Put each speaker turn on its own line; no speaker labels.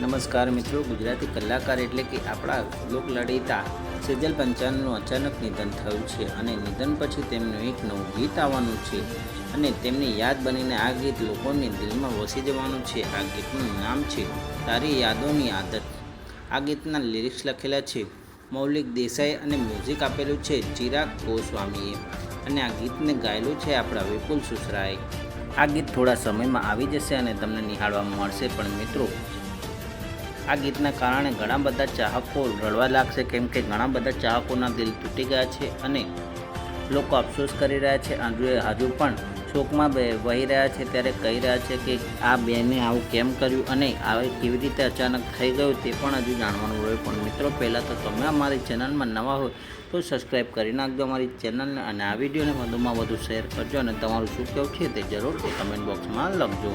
નમસ્કાર મિત્રો, ગુજરાતી કલાકાર એટલે કે આપણા લોકલડિતા સેજલ પંચાલનું અચાનક નિધન થયું છે અને નિધન પછી તેમનું એક નવું ગીત આવવાનું છે અને તેમની યાદ બનીને આ ગીત લોકોની દિલમાં વસી જવાનું છે. આ ગીતનું નામ છે તારી યાદોની આદત. આ ગીતના લિરિક્સ લખેલા છે, મૌલિક દેસાઈ અને મ્યુઝિક આપેલું છે ચિરાગ ગોસ્વામીએ અને આ ગીતને ગાયેલું છે આપણા વિપુલ સુસરાએ. આ ગીત થોડા સમયમાં આવી જશે અને તમને નિહાળવા મળશે. પણ મિત્રો આ ગીતના કારણે ઘણા બધા ચાહકો રડવા લાગશે, કેમ કે ઘણા બધા ચાહકોના દિલ તૂટી ગયા છે અને લોકો અફસોસ કરી રહ્યા છે. હજુ હજુ પણ શોકમાં વહી રહ્યા છે, ત્યારે કહી રહ્યા છે કે આ બેને આવું કેમ કર્યું અને આવે કેવી રીતે અચાનક થઈ ગયું તે પણ હજુ જાણવાનું રહ્યું પણ મિત્રો, પહેલાં તો તમે અમારી ચેનલમાં નવા હોય તો સબસ્ક્રાઈબ કરી નાખજો અમારી ચેનલને અને આ વિડીયોને વધુમાં વધુ શેર કરજો અને તમારું શું કહેવું છે તે જરૂર કમેન્ટ બોક્સમાં લખજો.